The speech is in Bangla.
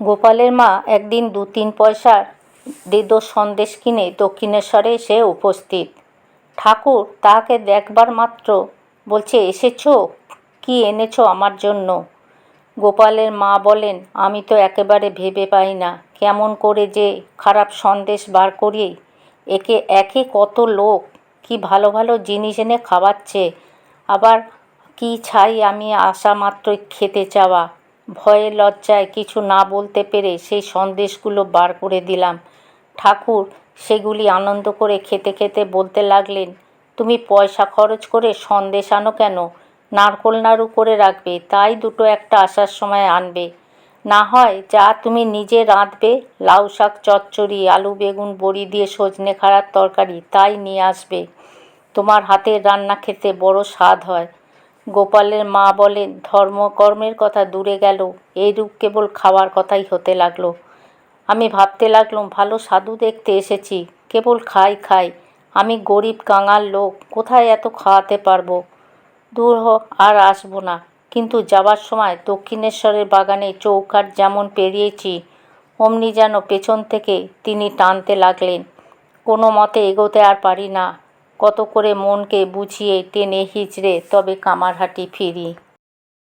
গোপালের মা একদিন দু তিন পয়সার দেদো সন্দেশ কিনে দক্ষিণেশ্বরে এসে উপস্থিত। ঠাকুর, তাহাকে দেখবার মাত্র বলছে, এসেছ? কি এনেছো আমার জন্য? গোপালের মা বলেন, আমি তো একেবারে ভেবে পাই না। কেমন করে যে খারাপ সন্দেশ বার করি। একে একে কত লোক, কি ভালো ভালো জিনিস এনে খাওয়াচ্ছে। আবার কি ছাই আমি আসা মাত্রই খেতে চাওয়া। ভয়ে লজ্জায় কিছু না বলতে পেরে সেই সন্দেশগুলো বার করে দিলাম। ঠাকুর, সেগুলি আনন্দ করে খেতে খেতে বলতে লাগলেন, তুমি পয়সা খরচ করে সন্দেশ আনো কেন? নারকোল নাড়ু করে রাখবে, তাই দুটো একটা আসার সময় আনবে। না হয় যা তুমি নিজে রাঁধবে, লাউ শাক, চচ্চড়ি, আলু, বেগুন, বড়ি দিয়ে সজনে খাড়ার তরকারি, তাই নিয়ে আসবে। তোমার হাতের রান্না খেতে বড় স্বাদ হয়। গোপালের মা বলেন ধর্মকর্মের কথা দূরে গেল, এইরূপ কেবল খাওয়ার কথাই হতে লাগল। আমি ভাবতে লাগলাম, ভালো সাধু দেখতে এসেছি, কেবল খাই খাই। আমি গরিব কাঙাল লোক, কোথায় এত খাওয়াতে পারব? দূর হ, আর আসব না। কিন্তু যাবার সময় দক্ষিণেশ্বরের বাগানে চৌকাঠ যেমন পেরিয়েছি, অমনি যেন পেছন থেকে তিনি টানতে লাগলেন। কোনো মতে এগোতে আর পারি না। কত করে মনকে বুঝিয়ে টেনে হিঁচড়ে তবে কামারহাটি ফিরি।